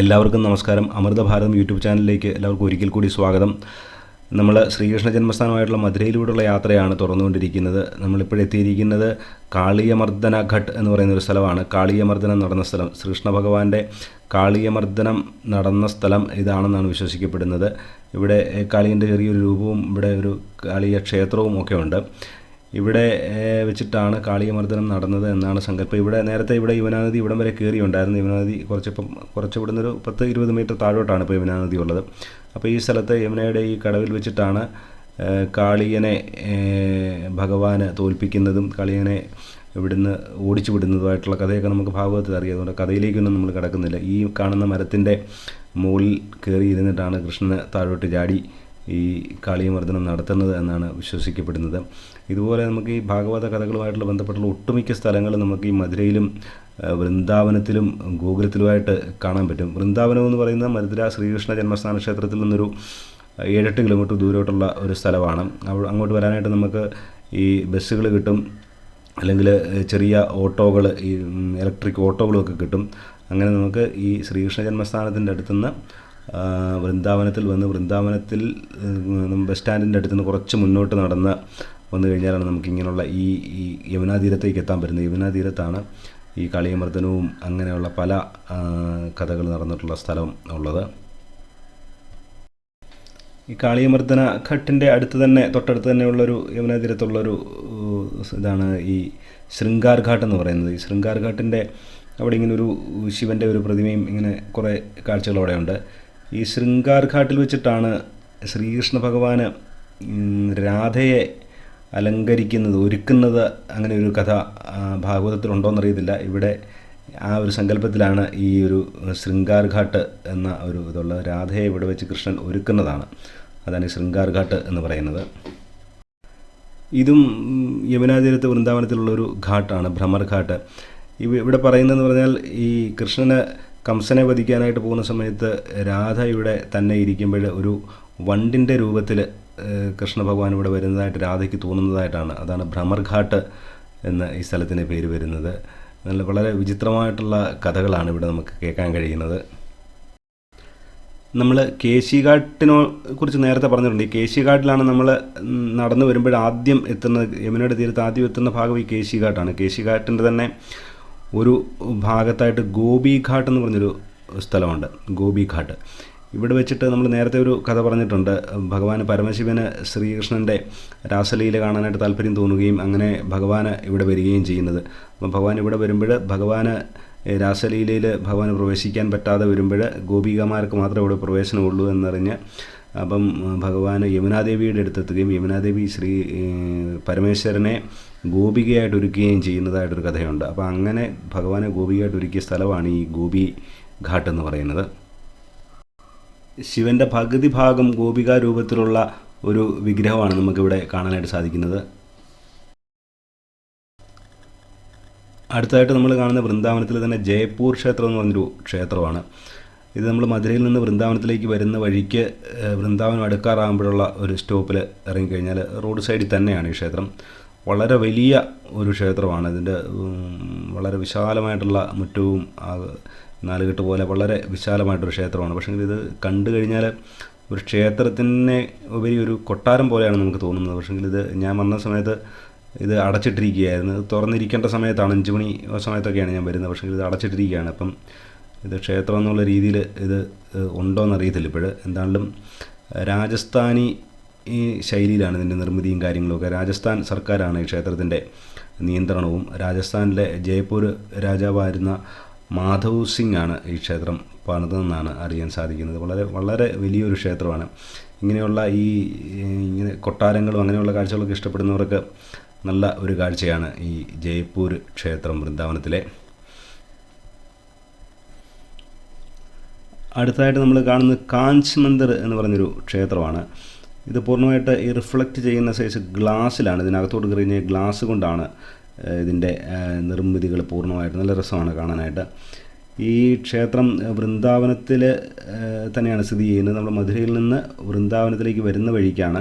എല്ലാവർക്കും നമസ്കാരം. അമൃത ഭാരതം യൂട്യൂബ് ചാനലിലേക്ക് എല്ലാവർക്കും ഒരിക്കൽ കൂടി സ്വാഗതം. നമ്മൾ ശ്രീകൃഷ്ണ ജന്മസ്ഥാനമായിട്ടുള്ള മധുരയിലൂടെയുള്ള യാത്രയാണ് തുറന്നുകൊണ്ടിരിക്കുന്നത്. നമ്മളിപ്പോഴെത്തിയിരിക്കുന്നത് കാളിയമർദ്ദന ഘട്ട് എന്ന് പറയുന്ന ഒരു സ്ഥലമാണ്. കാളിയമർദ്ദനം നടന്ന സ്ഥലം. ശ്രീകൃഷ്ണ ഭഗവാന്റെ കാളിയമർദ്ദനം നടന്ന സ്ഥലം ഇതാണെന്നാണ് വിശ്വസിക്കപ്പെടുന്നത്. ഇവിടെ കാളിയന്റെ ചെറിയൊരു രൂപവും ഇവിടെ ഒരു കാളിയ ക്ഷേത്രവും ഒക്കെ ഉണ്ട്. ഇവിടെ വെച്ചിട്ടാണ് കാളികമർദ്ദനം നടന്നത് എന്നാണ് സങ്കല്പം. ഇവിടെ നേരത്തെ ഇവിടെ യുവനാനദി ഇവിടം വരെ കയറിയുണ്ടായിരുന്നു. യുവനാനദി കുറച്ചിപ്പം കുറച്ച് ഇവിടുന്ന് ഒരു പത്ത് ഇരുപത് മീറ്റർ താഴോട്ടാണ് ഇപ്പോൾ യുവനാനദി ഉള്ളത്. അപ്പോൾ ഈ സ്ഥലത്ത് യമുനയുടെ ഈ കടവിൽ വെച്ചിട്ടാണ് കാളിയനെ ഭഗവാന് തോൽപ്പിക്കുന്നതും കാളിയനെ ഇവിടുന്ന് ഓടിച്ചു വിടുന്നതുമായിട്ടുള്ള കഥയൊക്കെ നമുക്ക് ഭാഗവത്തിൽ അറിയാം. അതുകൊണ്ട് കഥയിലേക്കൊന്നും നമ്മൾ കിടക്കുന്നില്ല. ഈ കാണുന്ന മരത്തിന്റെ മുകളിൽ കയറി ഇരുന്നിട്ടാണ് കൃഷ്ണന് താഴോട്ട് ചാടി ഈ കാളിയമർദ്ദനം നടത്തുന്നത് എന്നാണ് വിശ്വസിക്കപ്പെടുന്നത്. ഇതുപോലെ നമുക്ക് ഈ ഭാഗവത കഥകളുമായിട്ടുള്ള ബന്ധപ്പെട്ടുള്ള ഒട്ടുമിക്ക സ്ഥലങ്ങൾ നമുക്ക് ഈ മധുരയിലും വൃന്ദാവനത്തിലും ഗോകുലത്തിലുമായിട്ട് കാണാൻ പറ്റും. വൃന്ദാവനം എന്ന് പറയുന്നത് മധുര ശ്രീകൃഷ്ണ ജന്മസ്ഥാന ക്ഷേത്രത്തിൽ നിന്നൊരു ഏഴെട്ട് കിലോമീറ്റർ ദൂരോട്ടുള്ള ഒരു സ്ഥലമാണ്. അങ്ങോട്ട് വരാനായിട്ട് നമുക്ക് ഈ ബസ്സുകൾ കിട്ടും. അല്ലെങ്കിൽ ചെറിയ ഓട്ടോകൾ ഈ ഇലക്ട്രിക് ഓട്ടോകളൊക്കെ കിട്ടും. അങ്ങനെ നമുക്ക് ഈ ശ്രീകൃഷ്ണ ജന്മസ്ഥാനത്തിന്റെ അടുത്തുനിന്ന് വൃന്ദാവനത്തിൽ വന്ന് വൃന്ദാവനത്തിൽ ബസ് സ്റ്റാൻഡിന്റെ അടുത്ത് നിന്ന് കുറച്ച് മുന്നോട്ട് നടന്ന് വന്നു കഴിഞ്ഞാലാണ് നമുക്ക് ഇങ്ങനെയുള്ള ഈ ഈ യമുനാതീരത്തേക്ക് എത്താൻ പറ്റുന്നത്. യമുനാതീരത്താണ് ഈ കളിയമർദ്ദനവും അങ്ങനെയുള്ള പല കഥകൾ നടന്നിട്ടുള്ള സ്ഥലം ഉള്ളത്. ഈ കാളിയമർദ്ദന ഘട്ടിന്റെ അടുത്ത് തന്നെ തൊട്ടടുത്ത് തന്നെയുള്ളൊരു യമുനാതീരത്തുള്ളൊരു ഇതാണ് ഈ ശൃംഗാർ ഘാട്ട് എന്ന് പറയുന്നത്. ഈ ശൃംഗാർ ഘാട്ടിന്റെ അവിടെ ഇങ്ങനെ ഒരു ശിവന്റെ ഒരു പ്രതിമയും ഇങ്ങനെ കുറേ കാഴ്ചകൾ അവിടെയുണ്ട് ഈ ശൃംഗാർ ഘാട്ടിൽ വെച്ചിട്ടാണ് ശ്രീകൃഷ്ണ ഭഗവാന് രാധയെ അലങ്കരിക്കുന്നത് ഒരുക്കുന്നത് അങ്ങനെ ഒരു കഥ ഭാഗവതത്തിലുണ്ടോയെന്നറിയത്തില്ല ഇവിടെ ആ ഒരു സങ്കല്പത്തിലാണ് ഈ ഒരു ശൃംഗാർ ഘാട്ട് എന്ന ഒരു ഇതുള്ള രാധയെ ഇവിടെ വെച്ച് കൃഷ്ണൻ ഒരുക്കുന്നതാണ്. അതാണ് ഈ ശൃംഗാർ ഘാട്ട് എന്ന് പറയുന്നത്. ഇതും യമുനാതീരത്ത് വൃന്ദാവനത്തിലുള്ളൊരു ഘാട്ടാണ് ഭ്രമർ ഘാട്ട് ഇവ ഇവിടെ പറയുന്നതെന്ന് പറഞ്ഞാൽ ഈ കൃഷ്ണന് കംസനെ വധിക്കാനായിട്ട് പോകുന്ന സമയത്ത് രാധ ഇവിടെ തന്നെ ഇരിക്കുമ്പോൾ ഒരു വണ്ടിന്റെ രൂപത്തിൽ കൃഷ്ണ ഭഗവാൻ ഇവിടെ വരുന്നതായിട്ട് രാധയ്ക്ക് തോന്നുന്നതായിട്ടാണ്. അതാണ് ഭ്രമർഘാട്ട് എന്ന ഈ സ്ഥലത്തിന്റെ പേര് വരുന്നത്. നല്ല വളരെ വിചിത്രമായിട്ടുള്ള കഥകളാണ് ഇവിടെ നമുക്ക് കേൾക്കാൻ കഴിയുന്നത്. നമ്മൾ കേശിഘാട്ടിനെ കുറിച്ച് നേരത്തെ പറഞ്ഞിട്ടുണ്ട്. ഈ കേശിഘാട്ടിലാണ് നമ്മൾ നടന്നു വരുമ്പോൾ ആദ്യം എത്തുന്നത് യമുനയുടെ തീരത്ത് ആദ്യം എത്തുന്ന ഭാഗം ഈ കേശിഘാട്ടാണ്. കേശിഘാട്ടിന്റെ തന്നെ ഒരു ഭാഗത്തായിട്ട് ഗോപി ഘാട്ട് എന്ന് പറഞ്ഞൊരു സ്ഥലമുണ്ട് ഗോപി ഘാട്ട് ഇവിടെ വെച്ചിട്ട് നമ്മൾ നേരത്തെ ഒരു കഥ പറഞ്ഞിട്ടുണ്ട് ഭഗവാൻ പരമശിവന് ശ്രീകൃഷ്ണന്റെ രാസലീല കാണാനായിട്ട് താല്പര്യം തോന്നുകയും അങ്ങനെ ഭഗവാന് ഇവിടെ വരികയും ചെയ്യുന്നത്. അപ്പം ഭഗവാൻ ഇവിടെ വരുമ്പോൾ ഭഗവാന് രാസലീലയിൽ ഭഗവാൻ പ്രവേശിക്കാൻ പറ്റാതെ വരുമ്പോൾ ഗോപികമാർക്ക് മാത്രമേ ഇവിടെ പ്രവേശനമുള്ളൂ എന്നറിഞ്ഞ് അപ്പം ഭഗവാൻ യമുനാദേവിയുടെ അടുത്തെത്തുകയും യമുനാദേവി ശ്രീ പരമേശ്വരനെ ഗോപികയായിട്ട് ഒരുക്കുകയും ചെയ്യുന്നതായിട്ടൊരു കഥയുണ്ട്. അപ്പോൾ അങ്ങനെ ഭഗവാനെ ഗോപികയായിട്ട് ഒരുക്കിയ സ്ഥലമാണ് ഈ ഗോപി ഘാട്ട് എന്ന് പറയുന്നത്. ശിവന്റെ പകുതി ഭാഗം ഗോപികാ രൂപത്തിലുള്ള ഒരു വിഗ്രഹമാണ് നമുക്കിവിടെ കാണാനായിട്ട് സാധിക്കുന്നത്. അടുത്തായിട്ട് നമ്മൾ കാണുന്ന വൃന്ദാവനത്തിൽ തന്നെ ജയ്പൂർ ക്ഷേത്രം എന്ന് പറഞ്ഞൊരു ക്ഷേത്രമാണ്. ഇത് നമ്മൾ മധുരയിൽ നിന്ന് വൃന്ദാവനത്തിലേക്ക് വരുന്ന വഴിക്ക് വൃന്ദാവനം അടുക്കാറാകുമ്പോഴുള്ള ഒരു സ്റ്റോപ്പിൽ ഇറങ്ങിക്കഴിഞ്ഞാൽ റോഡ് സൈഡിൽ തന്നെയാണ് ഈ ക്ഷേത്രം. വളരെ വലിയ ഒരു ക്ഷേത്രമാണ്. ഇതിന്റെ വളരെ വിശാലമായിട്ടുള്ള മുറ്റവും നാലുകെട്ട് പോലെ വളരെ വിശാലമായിട്ടൊരു ക്ഷേത്രമാണ്. പക്ഷേ ഇത് കണ്ടു കഴിഞ്ഞാൽ ഒരു ക്ഷേത്രത്തിനെ ഉപരി ഒരു കൊട്ടാരം പോലെയാണ് നമുക്ക് തോന്നുന്നത്. പക്ഷേ ഇത് ഞാൻ വന്ന സമയത്ത് ഇത് അടച്ചിട്ടിരിക്കുകയായിരുന്നു. തുറന്നിരിക്കേണ്ട സമയത്താണ് അഞ്ച് മണി സമയത്തൊക്കെയാണ് ഞാൻ വരുന്നത്. പക്ഷേ ഇത് അടച്ചിട്ടിരിക്കുകയാണ്. അപ്പം ഇത് ക്ഷേത്രം എന്നുള്ള രീതിയിൽ ഇത് ഉണ്ടോയെന്നറിയത്തില്ല ഇപ്പോൾ എന്താണെങ്കിലും രാജസ്ഥാനി ഈ ശൈലിയിലാണ് ഇതിന്റെ നിർമ്മിതിയും കാര്യങ്ങളുമൊക്കെ രാജസ്ഥാൻ സർക്കാരാണ് ഈ ക്ഷേത്രത്തിന്റെ നിയന്ത്രണവും. രാജസ്ഥാനിലെ ജയ്പൂർ രാജാവായിരുന്ന മാധവ് സിംഗ് ആണ് ഈ ക്ഷേത്രം പണിതെന്നാണ് അറിയാൻ സാധിക്കുന്നത്. വളരെ വളരെ വലിയൊരു ക്ഷേത്രമാണ്. ഇങ്ങനെയുള്ള ഈ ഇങ്ങനെ കൊട്ടാരങ്ങളും അങ്ങനെയുള്ള കാഴ്ചകളൊക്കെ ഇഷ്ടപ്പെടുന്നവർക്ക് നല്ല ഒരു കാഴ്ചയാണ് ഈ ജയ്പൂർ ക്ഷേത്രം വൃന്ദാവനത്തിലെ. അടുത്തതായിട്ട് നമ്മൾ കാണുന്നത് കാഞ്ച് മന്ദിർ എന്ന് പറഞ്ഞൊരു ക്ഷേത്രമാണ്. ഇത് പൂർണമായിട്ട് ഈ റിഫ്ലക്റ്റ് ചെയ്യുന്ന സൈസ് ഗ്ലാസ്സിലാണ് ഇതിനകത്തോട്ട് കയറിഞ്ഞ ഗ്ലാസ് കൊണ്ടാണ് ഇതിന്റെ നിർമ്മിതികൾ പൂർണമായിട്ട് നല്ല രസമാണ് കാണാനായിട്ട്. ഈ ക്ഷേത്രം വൃന്ദാവനത്തിൽ തന്നെയാണ് സ്ഥിതി ചെയ്യുന്നത്. നമ്മൾ മധുരയിൽ നിന്ന് വൃന്ദാവനത്തിലേക്ക് വരുന്ന വഴിക്കാണ്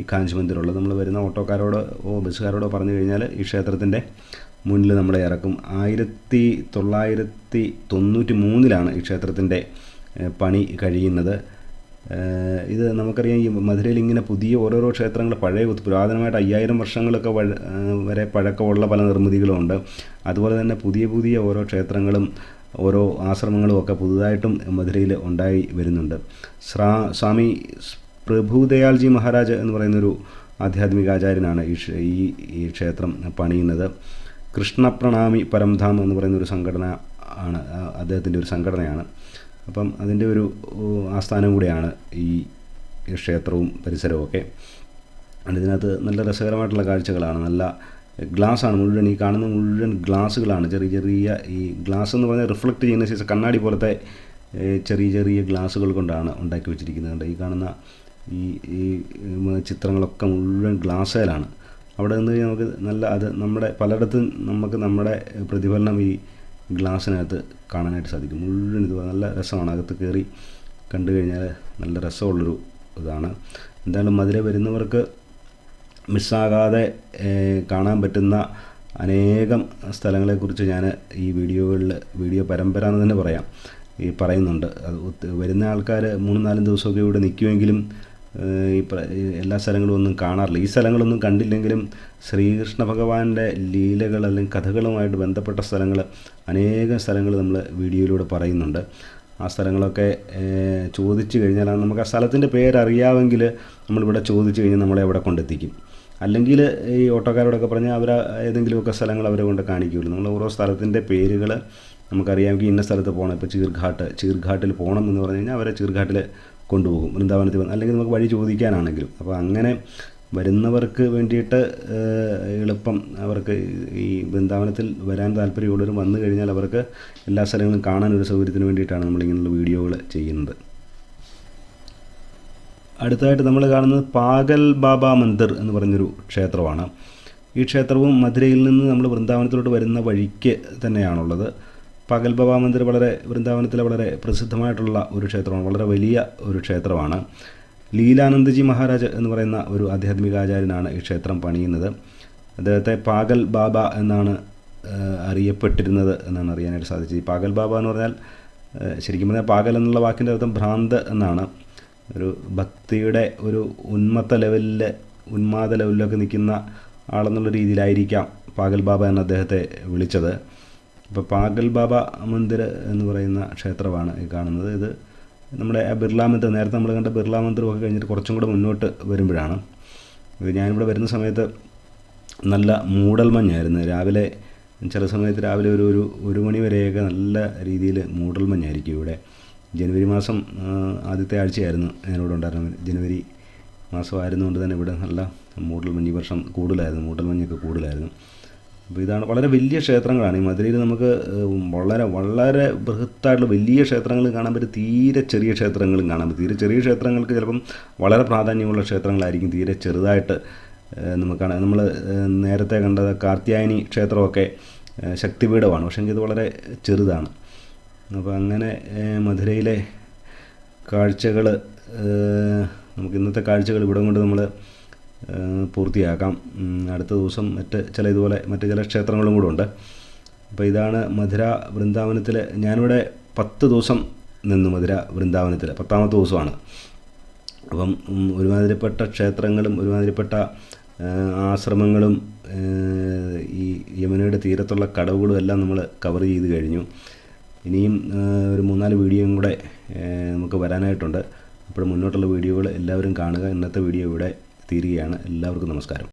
ഈ കാഞ്ചി മന്ദിരമുള്ളത് നമ്മൾ വരുന്ന ഓട്ടോക്കാരോട് ഓ ബസ്സുകാരോടോ പറഞ്ഞു കഴിഞ്ഞാൽ ഈ ക്ഷേത്രത്തിന്റെ മുന്നിൽ നമ്മളെ ഇറക്കും. ആയിരത്തി തൊള്ളായിരത്തി തൊണ്ണൂറ്റി മൂന്നിലാണ് ഈ ക്ഷേത്രത്തിന്റെ പണി കഴിയുന്നത്. ഇത് നമുക്കറിയാം ഈ മധുരയിൽ ഇങ്ങനെ പുതിയ ഓരോരോ ക്ഷേത്രങ്ങൾ പഴയ പുരാതനമായിട്ട് അയ്യായിരം വർഷങ്ങളൊക്കെ വരെ പഴക്കമുള്ള പല നിർമ്മിതികളുമുണ്ട് അതുപോലെ തന്നെ പുതിയ പുതിയ ഓരോ ക്ഷേത്രങ്ങളും ഓരോ ആശ്രമങ്ങളും ഒക്കെ പുതുതായിട്ടും മധുരയിൽ ഉണ്ടായി വരുന്നുണ്ട്. ശ്രാ സ്വാമി പ്രഭുദയാൽജി മഹാരാജ് എന്ന് പറയുന്നൊരു ആധ്യാത്മിക ആചാര്യനാണ് ഈ ഈ ക്ഷേത്രം പണിയുന്നത്. കൃഷ്ണപ്രണാമി പരംധാം എന്ന് പറയുന്ന ഒരു സംഘടന ആണ് അദ്ദേഹത്തിന്റെ ഒരു സംഘടനയാണ്. അപ്പം അതിന്റെ ഒരു ആസ്ഥാനം കൂടിയാണ് ഈ ക്ഷേത്രവും പരിസരവും ഒക്കെ. ഇതിനകത്ത് നല്ല രസകരമായിട്ടുള്ള കാഴ്ചകളാണ്. നല്ല ഗ്ലാസ്സാണ്. മുഴുവൻ ഈ കാണുന്ന മുഴുവൻ ഗ്ലാസ്സുകളാണ്. ചെറിയ ചെറിയ ഈ ഗ്ലാസ് എന്ന് പറഞ്ഞാൽ റിഫ്ലക്റ്റ് ചെയ്യുന്ന ശേഷം കണ്ണാടി പോലത്തെ ചെറിയ ചെറിയ ഗ്ലാസ്സുകൾ കൊണ്ടാണ് ഉണ്ടാക്കി വെച്ചിരിക്കുന്നത്? ഈ കാണുന്ന ഈ ഈ ചിത്രങ്ങളൊക്കെ മുഴുവൻ ഗ്ലാസ്സേലാണ്. അവിടെ നിന്ന് നമുക്ക് നല്ല അത് നമ്മുടെ പലയിടത്തും നമുക്ക് നമ്മുടെ പ്രതിഫലനം ഈ ഗ്ലാസ്സിനകത്ത് കാണാനായിട്ട് സാധിക്കും. മുഴുവൻ ഇത് നല്ല രസമാണ്. അകത്ത് കയറി കണ്ടു കഴിഞ്ഞാൽ നല്ല രസമുള്ളൊരു ഇതാണ്. എന്തായാലും മധുര വരുന്നവർക്ക് മിസ്സാകാതെ കാണാൻ പറ്റുന്ന അനേകം സ്ഥലങ്ങളെക്കുറിച്ച് ഞാൻ ഈ വീഡിയോകളിൽ വീഡിയോ പരമ്പര എന്ന് തന്നെ പറയാം. ഈ പറയുന്നുണ്ട്. അത് വരുന്ന ആൾക്കാർ മൂന്നും നാലും ദിവസമൊക്കെ ഇവിടെ നിൽക്കുമെങ്കിലും ഈ എല്ലാ സ്ഥലങ്ങളും ഒന്നും കാണാറില്ല. ഈ സ്ഥലങ്ങളൊന്നും കണ്ടില്ലെങ്കിലും ശ്രീകൃഷ്ണ ഭഗവാന്റെ ലീലകൾ അല്ലെങ്കിൽ കഥകളുമായിട്ട് ബന്ധപ്പെട്ട സ്ഥലങ്ങൾ അനേകം സ്ഥലങ്ങൾ നമ്മൾ വീഡിയോയിലൂടെ പറയുന്നുണ്ട്. ആ സ്ഥലങ്ങളൊക്കെ ചോദിച്ചു കഴിഞ്ഞാൽ നമുക്ക് ആ സ്ഥലത്തിന്റെ പേരറിയാമെങ്കിൽ നമ്മളിവിടെ ചോദിച്ചു കഴിഞ്ഞാൽ നമ്മളെ അവിടെ കൊണ്ടെത്തിക്കും. അല്ലെങ്കിൽ ഈ ഓട്ടോക്കാരോടൊക്കെ പറഞ്ഞാൽ അവർ ഏതെങ്കിലുമൊക്കെ സ്ഥലങ്ങൾ അവരെ കൊണ്ട് കാണിക്കുകയുള്ളൂ നമ്മൾ ഓരോ സ്ഥലത്തിന്റെ പേരുകൾ നമുക്കറിയാമെങ്കിൽ ഇന്ന സ്ഥലത്ത് പോകണം ഇപ്പോൾ ചീർഘാട്ട് ചീർഘാട്ടിൽ പോകണം എന്ന് പറഞ്ഞു കഴിഞ്ഞാൽ അവരെ ചീർഘാട്ടിൽ കൊണ്ടുപോകും വൃന്ദാവനത്തിൽ അല്ലെങ്കിൽ നമുക്ക് വഴി ചോദിക്കാനാണെങ്കിലും. അപ്പോൾ അങ്ങനെ വരുന്നവർക്ക് വേണ്ടിയിട്ട് എളുപ്പം അവർക്ക് ഈ വൃന്ദാവനത്തിൽ വരാൻ താല്പര്യമുള്ളവരും വന്നു കഴിഞ്ഞാൽ അവർക്ക് എല്ലാ സ്ഥലങ്ങളും കാണാൻ ഒരു സൗകര്യത്തിന് വേണ്ടിയിട്ടാണ് നമ്മളിങ്ങനെയുള്ള വീഡിയോകൾ ചെയ്യുന്നത്. അടുത്തതായിട്ട് നമ്മൾ കാണുന്നത് പാഗൽ ബാബ മന്ദിർ എന്ന് പറഞ്ഞൊരു ക്ഷേത്രമാണ്. ഈ ക്ഷേത്രവും മധുരയിൽ നിന്ന് നമ്മൾ വൃന്ദാവനത്തിലോട്ട് വരുന്ന വഴിക്ക് തന്നെയാണുള്ളത്. പാഗൽ ബാബ മന്ദിർ വളരെ വൃന്ദാവനത്തിലെ വളരെ പ്രസിദ്ധമായിട്ടുള്ള ഒരു ക്ഷേത്രമാണ് വളരെ വലിയ ഒരു ക്ഷേത്രമാണ്. ലീലാനന്ദജി മഹാരാജ് എന്ന് പറയുന്ന ഒരു ആധ്യാത്മികാചാര്യനാണ് ഈ ക്ഷേത്രം പണിയുന്നത്. അദ്ദേഹത്തെ പാഗൽ ബാബ എന്നാണ് അറിയപ്പെട്ടിരുന്നത് എന്നാണ് അറിയാനായിട്ട് സാധിച്ചത്. ഈ പാഗൽ ബാബ എന്ന് പറഞ്ഞാൽ ശരിക്കും പറഞ്ഞാൽ പാഗൽ എന്നുള്ള വാക്കിന്റെ അർത്ഥം ഭ്രാന്ത് എന്നാണ്. ഒരു ഭക്തിയുടെ ഒരു ഉന്മത്ത ലെവലിൽ ഉന്മാദ ലെവലിലൊക്കെ നിൽക്കുന്ന ആളെന്നുള്ള രീതിയിലായിരിക്കാം പാഗൽ ബാബ എന്ന് അദ്ദേഹത്തെ വിളിച്ചത്. ഇപ്പോൾ പാഗൽ ബാബ മന്ദിർ എന്ന് പറയുന്ന ക്ഷേത്രമാണ് ഈ കാണുന്നത്. ഇത് നമ്മുടെ ബിർള മന്ദിർ നേരത്തെ നമ്മൾ കണ്ട ബിർള മന്ദിരമൊക്കെ കഴിഞ്ഞിട്ട് കുറച്ചും കൂടെ മുന്നോട്ട് വരുമ്പോഴാണ്. ഇത് ഞാനിവിടെ വരുന്ന സമയത്ത് നല്ല മൂടൽ മഞ്ഞായിരുന്നു. രാവിലെ ചില സമയത്ത് രാവിലെ ഒരു ഒരു ഒരു മണി വരെയൊക്കെ നല്ല രീതിയിൽ മൂടൽ മഞ്ഞായിരിക്കും ഇവിടെ. ജനുവരി മാസം ആദ്യത്തെ ആഴ്ചയായിരുന്നു ഞാനിവിടെ ഉണ്ടായിരുന്നത്. ജനുവരി മാസമായിരുന്നുകൊണ്ട് തന്നെ ഇവിടെ നല്ല മൂടൽ മഞ്ഞ് വർഷം കൂടുതലായിരുന്നു. മൂടൽ മഞ്ഞൊക്കെ കൂടുതലായിരുന്നു. അപ്പോൾ ഇതാണ് വളരെ വലിയ ക്ഷേത്രങ്ങളാണ്. ഈ മധുരയിൽ നമുക്ക് വളരെ വളരെ ബൃഹത്തായിട്ടുള്ള വലിയ ക്ഷേത്രങ്ങൾ കാണാൻ പറ്റും. തീരെ ചെറിയ ക്ഷേത്രങ്ങളും കാണാൻ പറ്റും. തീരെ ചെറിയ ക്ഷേത്രങ്ങൾക്ക് ചിലപ്പം വളരെ പ്രാധാന്യമുള്ള ക്ഷേത്രങ്ങളായിരിക്കും. തീരെ ചെറുതായിട്ട് നമുക്കാണ് നമുക്ക് കാണാം. നമ്മൾ നേരത്തെ കണ്ടത് കാർത്യായനി ക്ഷേത്രമൊക്കെ ശക്തിപീഠമാണ്. പക്ഷേ ഇത് വളരെ ചെറുതാണ്. അപ്പോൾ അങ്ങനെ മധുരയിലെ കാഴ്ചകൾ നമുക്ക് ഇന്നത്തെ കാഴ്ചകൾ ഇവിടെ കൊണ്ട് നമ്മൾ പൂർത്തിയാക്കാം. അടുത്ത ദിവസം മറ്റ് ചില ഇതുപോലെ മറ്റ് ചില ക്ഷേത്രങ്ങളും കൂടെ ഉണ്ട്. അപ്പോൾ ഇതാണ് മധുര വൃന്ദാവനത്തിൽ ഞാനിവിടെ പത്ത് ദിവസം നിന്നു മധുര വൃന്ദാവനത്തിൽ പത്താമത്തെ ദിവസമാണ്. അപ്പം ഒരുമാതിരിപ്പെട്ട ക്ഷേത്രങ്ങളും ഒരുമാതിരിപ്പെട്ട ആശ്രമങ്ങളും ഈ യമുനയുടെ തീരത്തുള്ള കടവുകളും എല്ലാം നമ്മൾ കവർ ചെയ്ത് കഴിഞ്ഞു. ഇനിയും ഒരു മൂന്നാൽ വീഡിയോയും കൂടെ നമുക്ക് വരാനായിട്ടുണ്ട്. അപ്പോൾ മുന്നോട്ടുള്ള വീഡിയോകൾ എല്ലാവരും കാണുക. ഇന്നത്തെ വീഡിയോ ഇവിടെ തീരുകയാണ് എല്ലാവർക്കും നമസ്കാരം.